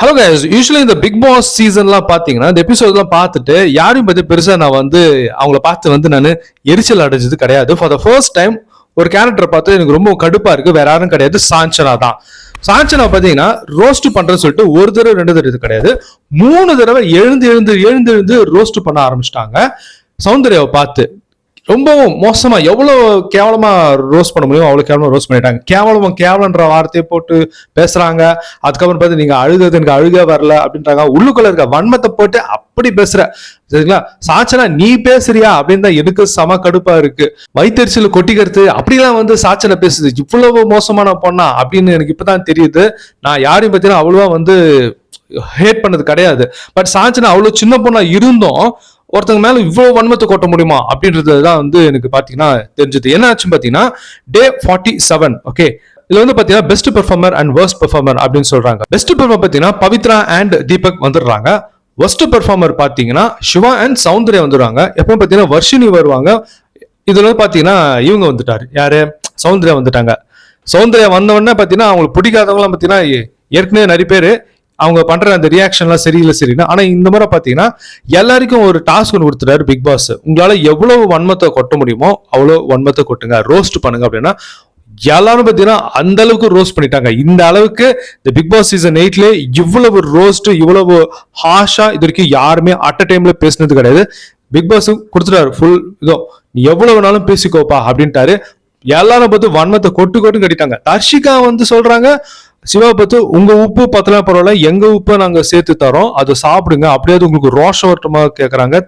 Hello guys usually இந்த big pass சீசன்லாம் பார்த்தீங்கன்னா இந்த எபிசோட்லாம் பார்த்துட்டு யாரையும் பற்றி பெருசாக நான் வந்து அவங்கள பார்த்து வந்து நான் எரிச்சல் அடைஞ்சது கிடையாது. ஃபார் த ஃபர்ஸ்ட் டைம் ஒரு கேரக்டரை பார்த்து எனக்கு ரொம்ப கடுப்பாக இருக்குது வேற யாரும் கிடையாது. சாஞ்சனா தான். சாஞ்சனா பார்த்தீங்கன்னா ரோஸ்ட் பண்ணுறேன்னு சொல்லிட்டு ஒரு தடவை ரெண்டு தடவை இது கிடையாது. மூணு தடவை எழுந்து எழுந்து எழுந்து எழுந்து ரோஸ்ட் பண்ண ஆரம்பிச்சிட்டாங்க. சௌந்தர்யாவை பார்த்து. ரொம்பவும் மோசமா எவ்வளவு கேவலமா ரோஸ் பண்ண முடியும் அவ்வளவு கேவலமா ரோஸ் பண்ணிட்டாங்க. கேவலமா கேவலன்ற வார்த்தையை போட்டு பேசுறாங்க. அதுக்கப்புறம் பார்த்து நீங்க அழுகிறது எனக்கு அழுக வரல அப்படின்றாங்க. உள்ளுக்குள்ள இருக்க வன்மத்தை போட்டு அப்படி பேசுற. சரிங்களா? சாச்சனா நீ பேசுறியா? அப்படின்னு தான் எனக்கு செம கடுப்பா இருக்கு. வைத்தறிச்சல் கொட்டிக்கிறது அப்படிலாம் வந்து சாச்சனை பேசுது. இவ்வளவு மோசமான பொண்ணா அப்படின்னு எனக்கு இப்பதான் தெரியுது. நான் யாரையும் பத்தினா அவ்வளவா வந்து ஹேட் பண்ணது கிடையாது. பட் சாச்சனா அவ்வளவு சின்ன பொண்ணா இருந்தும் ஒருத்தங்க மேலே இவ்வளோ வன்மத்தை கொட்ட முடியுமா அப்படின்றது தான் வந்து எனக்கு பார்த்தீங்கன்னா தெரிஞ்சது. என்ன ஆச்சுன்னு பார்த்தீங்கன்னா டே ஃபார்ட்டி செவன் ஓகே இதுல வந்து பாத்தீங்கன்னா best performer and worst performer அப்படின்னு சொல்றாங்க. பெஸ்ட் பெர்ஃபார்மர் பாத்தீங்கன்னா பவித்ரா அண்ட் தீபக் வந்துடுறாங்க. Worst பெர்ஃபார்மர் பார்த்தீங்கன்னா சிவா அண்ட் சௌந்தர்யா வந்துடுறாங்க. எப்போ பார்த்தீங்கன்னா வர்ஷினி வருவாங்க. இதில் வந்து இவங்க வந்துட்டார். யார்? சௌந்தர்யா வந்துட்டாங்க. சௌந்தர்யா வந்தவொடனே பார்த்தீங்கன்னா அவங்களுக்கு பிடிக்காதவங்களாம் பார்த்தீங்கன்னா ஏற்கனவே நிறைய பேர் அவங்க பண்ற அந்த ரியாக்ஷன்லாம் சரியில்லை சரியில்லை ஆனா இந்த முறை பாத்தீங்கன்னா எல்லாருக்கும் ஒரு டாஸ்க் ஒன்று கொடுத்துட்டாரு பிக் பாஸ் உங்களால எவ்வளவு வன்மத்தை கொட்ட முடியுமோ அவ்வளோ வன்மத்தை கொட்டுங்க. ரோஸ்ட் பண்ணுங்க அப்படின்னா எல்லாரும் பார்த்தீங்கன்னா அந்த அளவுக்கு ரோஸ்ட் பண்ணிட்டாங்க. இந்த அளவுக்கு இந்த பிக் பாஸ் சீசன் எயிட்ல இவ்வளவு ரோஸ்ட் இவ்வளவு ஹாஷா இது வரைக்கும் யாருமே அட் அ டைம்ல பேசினது கிடையாது. பிக் பாஸ் கொடுத்துட்டாரு. ஃபுல் இதோ நீ எவ்வளவுனாலும் பேசிக்கோப்பா அப்படின்ட்டாரு. எல்லாரும் பார்த்து வன்மத்தை கொட்டு கொட்டு கட்டிட்டாங்க. தர்ஷிகா வந்து சொல்றாங்க சிவா பார்த்து உங்க உப்பு பத்தலாம் பரவாயில்ல எங்க உப்பை நாங்க சேர்த்து தரோம். அதை சாப்பிடுங்க. அப்படியாவது உங்களுக்கு ரோஷம் வரட்டுமா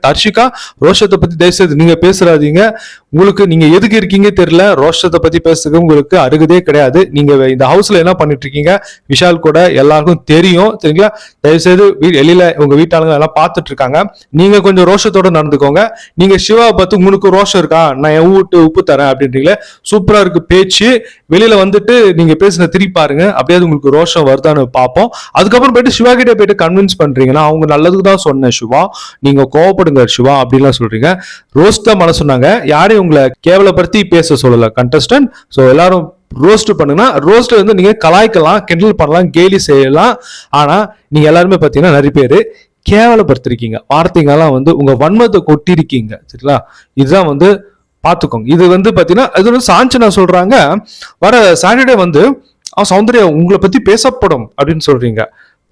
தர்ஷிகா ரோஷத்தை பத்தி தயவுசெய்து நீங்க பேசுறாதீங்க. உங்களுக்கு நீங்க எதுக்கு இருக்கீங்க தெரியல. ரோஷத்தை பத்தி பேசுறதுக்கு உங்களுக்கு அருகதே கிடையாது. நீங்க இந்த ஹவுஸ்ல என்ன பண்ணிட்டு இருக்கீங்க? விஷால் கூட எல்லாருக்கும் தெரியும். சரிங்களா? தயவுசெய்து வீ- வெளியில உங்க வீட்டாளுங்க எல்லாம் பார்த்துட்டு இருக்காங்க. நீங்க கொஞ்சம் ரோஷத்தோட நடந்துக்கோங்க. நீங்க சிவாவை பார்த்து உங்களுக்கு ரோஷம் இருக்கா? நான் என் வீட்டு உப்பு தரேன் அப்படின்றீங்களே. சூப்பரா இருக்கு பேச்சு. வெளியில வந்துட்டு நீங்க பேசின திருப்பி பாருங்க. அப்படியாவது உங்களுக்கு ரோஷம் வருதான்னு பார்ப்போம். அதுக்கப்புறம் போயிட்டு சிவா கிட்டே போயிட்டு கன்வின்ஸ் பண்றீங்கன்னா அவங்க நல்லதுக்கு தான் சொன்னேன் சிவா. நீங்க கோவப்படுங்க சிவா அப்படின்லாம் சொல்றீங்க. ரோஸ்ட் தான் மன சொன்னாங்க. யாரையும் உங்களை கேவலப்படுத்தி பேச சொல்லல கண்டஸ்டன்ட் ஸோ எல்லாரும் ரோஸ்ட் பண்ணுங்கன்னா ரோஸ்ட் வந்து நீங்க கலாய்க்கலாம் கிண்டல் பண்ணலாம் கேலி செய்யலாம். ஆனா நீங்க எல்லாருமே பார்த்தீங்கன்னா நிறைய பேர் கேவலப்படுத்திருக்கீங்க. வார்த்தைங்கெல்லாம் வந்து உங்க வன்மத்தை கொட்டிருக்கீங்க. சரிங்களா? இதுதான் வந்து பார்த்துக்கோங்க. இது வந்து பார்த்தீங்கன்னா இது வந்து சாஞ்சனா சொல்றாங்க. வர சாட்டர்டே வந்து ஆ சௌந்தர்யா உங்களை பத்தி பேசப்படும் அப்படின்னு சொல்றீங்க.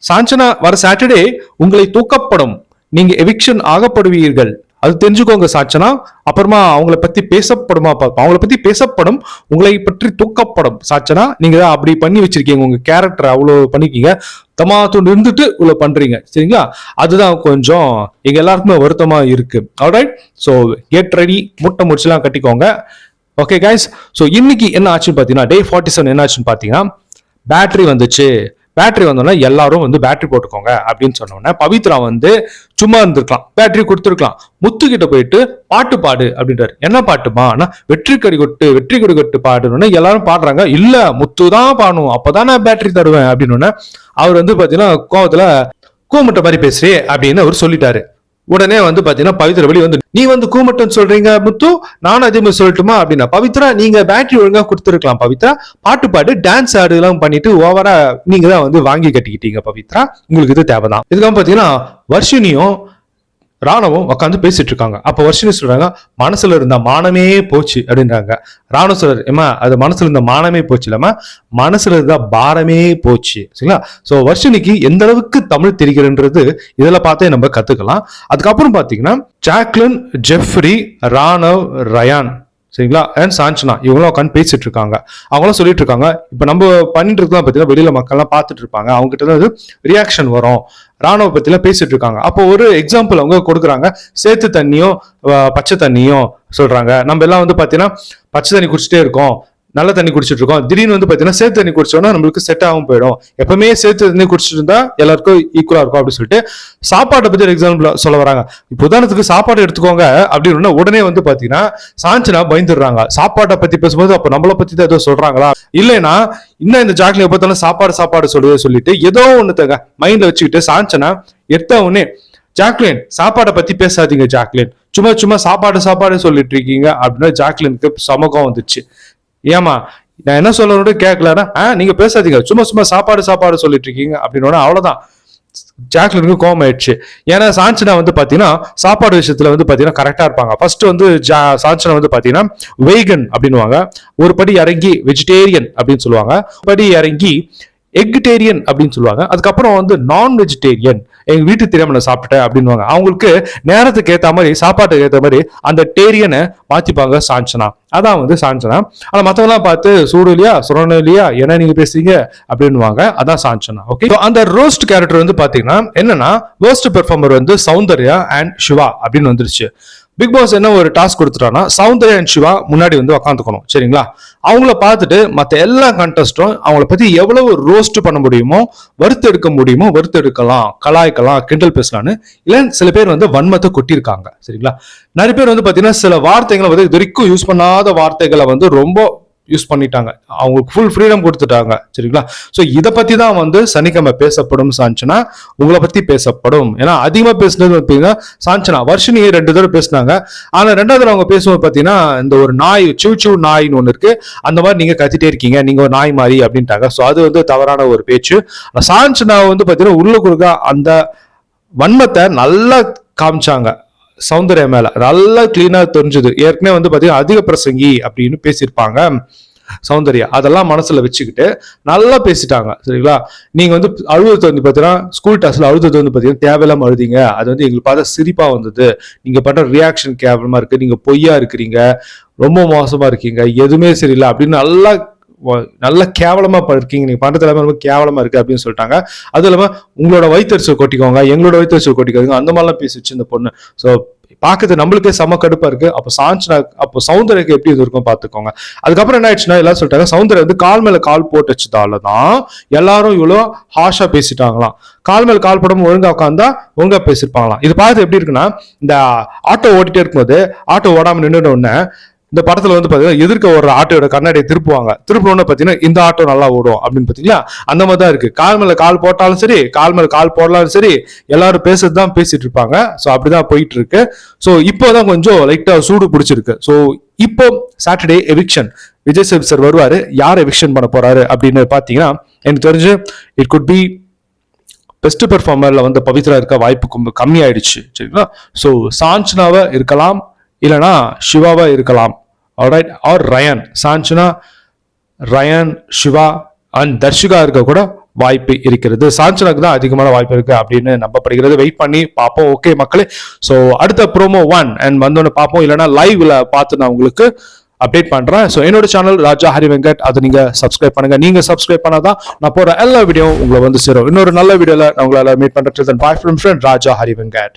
சாஞ்சனா வர சாட்டர்டே உங்களை தூக்கப்படும். நீங்க எவிக்ஷன் ஆகப்படுவீர்கள். அது தெரிஞ்சுக்கோங்க சாச்சனா அப்புறமா அவங்கள பத்தி பேசப்படுமா பார்ப்போம் அவங்கள பத்தி பேசப்படும். உங்களை பற்றி தூக்கப்படும். சாச்சனா நீங்க தான் அப்படி பண்ணி வச்சிருக்கீங்க. உங்க கேரக்டர் அவ்வளோ பண்ணிக்கீங்க. தமாத்துண்டு இருந்துட்டு இவ்வளோ பண்றீங்க. சரிங்களா? அதுதான் கொஞ்சம் எங்க எல்லாருக்குமே வருத்தமா இருக்கு. ஆல்ரைட் ஸோ கெட் ரெடி முட்டை முடிச்சுலாம் கட்டிக்கோங்க. ஓகே கைஸ் ஸோ இன்னைக்கு என்ன ஆச்சுன்னு பார்த்தீங்கன்னா டே ஃபார்ட்டி செவன் என்ன ஆச்சுன்னு பார்த்தீங்கன்னா பேட்டரி வந்துச்சு. பேட்டரி வந்தோடனே எல்லாரும் வந்து பேட்டரி போட்டுக்கோங்க அப்படின்னு சொன்னோடனே பவித்ரா வந்து சும்மா இருந்திருக்கலாம். பேட்டரி கொடுத்துருக்கலாம். முத்து கிட்ட போயிட்டு பாட்டு பாடு அப்படின்றாரு. என்ன பாட்டுமா? ஆனா வெற்றி கடி கொட்டு வெற்றி கொடி கொட்டு பாடுன்னு எல்லாரும் பாடுறாங்க. இல்ல முத்து தான் பாடணும். அப்பதான் நான் பேட்டரி தருவேன் அப்படின்னு அவர் வந்து பாத்தீங்கன்னா கோவத்துல கூமுட்ட மாதிரி பேசுறே அப்படின்னு அவர் சொல்லிட்டாரு. உடனே வந்து பாத்தீங்கன்னா பவித்ரா வெளிய வந்து நீ வந்து கூமட்டன் சொல்றீங்க முத்து? நானும் அதே மாதிரி சொல்லட்டுமா? அப்படின்னா பவித்ரா நீங்க பேட்டரி ஒழுங்கா கொடுத்துருக்கலாம் பவித்ரா. பாட்டு பாடு டான்ஸ் ஆடு எல்லாம் பண்ணிட்டு ஓவரா நீங்க தான் வந்து வாங்கி கட்டிக்கிட்டீங்க பவித்ரா. உங்களுக்கு இது தேவைதான். இதுக்காக பாத்தீங்கன்னா வர்ஷினியும் ராணுவம் உட்காந்து பேசிட்டு இருக்காங்க. அப்போ வர்ஷினி சொல்றாங்க மனசுல இருந்த மானமே போச்சு அப்படின்றாங்க. ராணுவ சொல்றாரு ஏமா அது மனசுல இருந்த மானமே போச்சு இல்லாம மனசுல இருந்த பாரமே போச்சு. சரிங்களா? ஸோ வர்ஷினிக்கு எந்த அளவுக்கு தமிழ் தெரிகிறன்றது இதில் பார்த்தே நம்ம கத்துக்கலாம். அதுக்கப்புறம் பாத்தீங்கன்னா ஜாக்லின் ஜெஃப்ரி ராணவ் ரயான். சரிங்களா? அண்ட் சாஞ்சனா இவங்களும் உட்காந்து பேசிட்டு இருக்காங்க. அவங்களும் சொல்லிட்டு இருக்காங்க. இப்போ நம்ம பண்ணிட்டு இருக்கலாம் பார்த்தீங்கன்னா வெளியில மக்கள்லாம் பார்த்துட்டு இருப்பாங்க. அவங்க கிட்ட ரியாக்ஷன் வரும். ராணுவ பத்திலாம் பேசிட்டு இருக்காங்க அப்போ ஒரு எக்ஸாம்பிள் அவங்க கொடுக்குறாங்க. சேத்து தண்ணியும் பச்சை தண்ணியும் சொல்றாங்க. நம்ம எல்லாம் வந்து பாத்தீங்கன்னா பச்சை தண்ணி குடிச்சிட்டே இருக்கோம். நல்ல தண்ணி குடிச்சிட்டு இருக்கோம் திடீர்னு வந்து பார்த்தீங்கன்னா சேத்து தண்ணி குடிச்சோம்னா நம்மளுக்கு செட் ஆகும் போயிடும். எப்பவுமே சேர்த்து தண்ணி குடிச்சிட்டு இருந்தா எல்லாருக்கும் ஈக்குவலா இருக்கும் அப்படின்னு சொல்லிட்டு சாப்பாட்டை பத்தி ஒரு எக்ஸாம்பிள் சொல்ல வராங்க. இப்போ உதாரணத்துக்கு சாப்பாடு எடுத்துக்கோங்க அப்படின்னு உடனே வந்து பாத்தீங்கன்னா சாஞ்சனா பயந்துடுறாங்க. சாப்பாட்டை பத்தி பேசும்போது அப்ப நம்மளை பத்தி தான் ஏதோ சொல்றாங்களா? இல்லைன்னா இன்னும் இந்த ஜாக்லியை பார்த்தாலும் சாப்பாடு சாப்பாடு சொல்லுவது சொல்லிட்டு ஏதோ ஒண்ணுத்தங்க மைண்ட்ல வச்சுக்கிட்டு சாஞ்சனா எடுத்த உடனே ஜாக்லின் சாப்பாடை பத்தி பேசாதீங்க ஜாக்லின். சும்மா சும்மா சாப்பாடு சாப்பாடு சொல்லிட்டு இருக்கீங்க அப்படின்னா ஜாக்லினுக்கு சமகம் வந்துச்சு. ஏமா நான் என்ன சொல்லணும்னு கேட்கலன்னா ஆ நீங்க பேசாதீங்க. சும்மா சும்மா சாப்பாடு சாப்பாடு சொல்லிட்டு இருக்கீங்க அப்படின்னு அவ்வளவுதான் ஜாக்லினுக்கு கோவம் ஆயிடுச்சு ஏன்னா சாஞ்சனா வந்து பாத்தீங்கன்னா சாப்பாடு விஷயத்துல வந்து பாத்தீங்கன்னா கரெக்டா இருப்பாங்க. ஃபர்ஸ்ட் வந்து ஜா- சாஞ்சனா வந்து பாத்தீங்கன்னா வெய்கன் அப்படின்னுவாங்க. ஒரு படி இறங்கி வெஜிடேரியன் அப்படின்னு சொல்லுவாங்க. ஒரு படி இறங்கி எக்டேரியன் அப்படின்னு சொல்லுவாங்க. அதுக்கப்புறம் வந்து நான் வெஜிடேரியன் எங்க வீட்டு தெரியாம நான் சாப்பிட்டேன் அப்படின்னுவாங்க. அவங்களுக்கு நேரத்துக்கு ஏற்ற மாதிரி சாப்பாட்டுக்கு ஏற்ற மாதிரி அந்த டேரியனை மாத்திப்பாங்க சாஞ்சனா. அதான் வந்து சாஞ்சனா. ஆனா மற்றவங்களாம் பார்த்து சூடு இல்லையா? சுரணம் இல்லையா? என்ன நீங்க பேசுறீங்க? அப்படின்னுவாங்க. அதான் சாஞ்சனா. ஓகே அந்த ரோஸ்ட் கேரக்டர் வந்து பாத்தீங்கன்னா என்னன்னா ரோஸ்ட் பெர்ஃபார்மர் வந்து சௌந்தர்யா அண்ட் சிவா அப்படின்னு வந்துருச்சு. பிக் பாஸ் என்ன ஒரு டாஸ்க் கொடுத்துட்டான்னா சௌந்தர்யா அண்ட் சிவா முன்னாடி வந்து உக்காந்துக்கணும் சரிங்களா? அவங்கள பார்த்துட்டு மற்ற எல்லா கண்டஸ்டும் அவங்கள பத்தி எவ்வளவு ரோஸ்ட் பண்ண முடியுமோ வறுத்தெடுக்க முடியுமோ வறுத்தெடுக்கலாம் கலாய்க்கலாம் கிண்டல் பேசலாம்னு இல்லை சில பேர் வந்து வன்மத்தை கொட்டியிருக்காங்க சரிங்களா? நிறைய பேர் வந்து பார்த்தீங்கன்னா சில வார்த்தைகளை வந்து இது வரைக்கும் யூஸ் பண்ணாத வார்த்தைகளை வந்து ரொம்ப யூஸ் பண்ணிட்டாங்க. அவங்களுக்கு ஃபுல் ஃப்ரீடம் கொடுத்துட்டாங்க. சரிங்களா? ஸோ இதை பற்றி தான் வந்து சனிக்கிழமை பேசப்படும் சாஞ்சனா உங்களை பற்றி பேசப்படும். ஏன்னா அதிகமாக பேசுனது பார்த்தீங்கன்னா சாஞ்சனா வர்ஷினி ரெண்டு தடவை பேசினாங்க. ஆனால் ரெண்டாவது அவங்க பேசும்போது பார்த்தீங்கன்னா இந்த ஒரு நாய் சிவ் சிவ் நாய்னு ஒன்று இருக்குது அந்த மாதிரி நீங்கள் கத்திட்டே இருக்கீங்க. நீங்கள் ஒரு நாய் மாதிரி அப்படின்ட்டாங்க. ஸோ அது வந்து தவறான ஒரு பேச்சு. சாஞ்சனா வந்து பார்த்தீங்கன்னா உள்ளுக்குறுக்க அந்த வன்மத்தை நல்லா காமிச்சாங்க. சௌந்தர்யா மேல. நல்லா கிளீனா தெரிஞ்சுது. ஏற்கனவே வந்து பாத்தீங்கன்னா அதிக பிரசங்கி அப்படின்னு பேசியிருப்பாங்க சௌந்தர்யா. அதெல்லாம் மனசுல வச்சுக்கிட்டு நல்லா பேசிட்டாங்க. சரிங்களா? நீங்க வந்து அழுவது வந்து பாத்தீங்கன்னா ஸ்கூல் டாஸில் அழுது வந்து பாத்தீங்கன்னா தேவையில்லாம அழுதிங்க. அது வந்து எங்களுக்கு பார்த்தா சிரிப்பா வந்தது. நீங்க பண்ற ரியாக்ஷன் கேவலமா இருக்கு. நீங்க பொய்யா இருக்கிறீங்க. ரொம்ப மோசமா இருக்கீங்க. எதுவுமே சரியில்லை அப்படின்னு நல்லா நல்ல கேவலமா இருக்கீங்க. நீங்க பண்ற எல்லாமே ரொம்ப கேவலமா இருக்கு அப்படின்னு சொல்லிட்டாங்க. அதுவும் இல்லாம உங்களோட வயிற்றுச்சல் கொட்டிக்கோங்க எங்களோட வயிற்றுச்சல் கொட்டிக்கோங்க அந்த மாதிரிலாம் பேசிச்சு இந்த பொண்ணு. ஸோ பார்க்கறது நம்மளுக்கே செம கடுப்பா இருக்கு. அப்போ சாஞ்சனா அப்போ சௌந்தர்யக்கு எப்படி இது இருக்கும் பார்த்துக்கோங்க அதுக்கப்புறம் என்ன ஆயிடுச்சுன்னா எல்லாம் சொல்லிட்டாங்க சௌந்தர்யா வந்து கால் மேல கால் போட்டு வச்சதால தான் எல்லாரும் இவ்வளோ ஹாஷா பேசிட்டாங்களாம். கால் மேல கால் போடாம ஒழுங்கா உட்காந்தா ஒழுங்கா பேசியிருப்பாங்களாம் இது பார்த்து எப்படி இருக்குன்னா இந்த ஆட்டோ ஓட்டிட்டே இருக்கும்போது ஆட்டோ ஓடாம நின்றுட உடனே இந்த படத்துல வந்து பாத்தீங்கன்னா எதிர்க்க ஓடுற ஆட்டோட கண்ணாடியை திருப்புவாங்க. திருப்பினோட பாத்தீங்கன்னா இந்த ஆட்டோ நல்லா ஓடும் அப்படின்னு பாத்தீங்களா? அந்த மாதிரி தான் இருக்கு. கால் மேல கால் போட்டாலும் சரி கால் மேல கால் போடலாலும் சரி எல்லாரும் பேசுறது தான் பேசிட்டு இருப்பாங்க. ஸோ அப்படிதான் போயிட்டு இருக்கு. ஸோ இப்போதான் கொஞ்சம் லைட்டா சூடு பிடிச்சிருக்கு. ஸோ இப்போ சாட்டர்டே எவிக்ஷன் விஜய் சேப் சார் வருவாரு. யார் எவிக்ஷன் பண்ண போறாரு அப்படின்னு பாத்தீங்கன்னா எனக்கு தெரிஞ்சு இட் குட் பி பெஸ்ட் பெர்ஃபார்மர்ல வந்து பவித்ரா இருக்க வாய்ப்பு ரொம்ப கம்மி ஆயிடுச்சு சரிங்களா? ஸோ சாஞ்சனாவா இருக்கலாம். இல்லைனா சிவாவாக இருக்கலாம். Alright R Rayan Sanjana Rayan Siva and Dharshika இருக்க கூட வாய்ப்பு இருக்கிறது. சாஞ்சனுக்கு தான் அதிகமான வாய்ப்பு இருக்கு அப்படின்னு நம்பப்படுகிறது. வெயிட் பண்ணி பார்ப்போம். ஓகே மக்களே. ஸோ அடுத்த ப்ரோமோ ஒன் அண்ட் வந்தோன்னு பார்ப்போம். இல்லைன்னா லைவ்ல பார்த்து நான் உங்களுக்கு அப்டேட் பண்றேன். ஸோ என்னோட சேனல் ராஜா ஹரி வெங்கட் அதை நீங்க சப்ஸ்கிரைப் பண்ணுங்க. நீங்க சப்ஸ்கிரைப் பண்ணாதான் நான் போற எல்லா வீடியோ உங்களை வந்து சேரும். இன்னொரு நல்ல வீடியோல நான் உங்களால மீட் பண்றது பாய் ஃப்ரெண்ட் ராஜா ஹரி வெங்கட்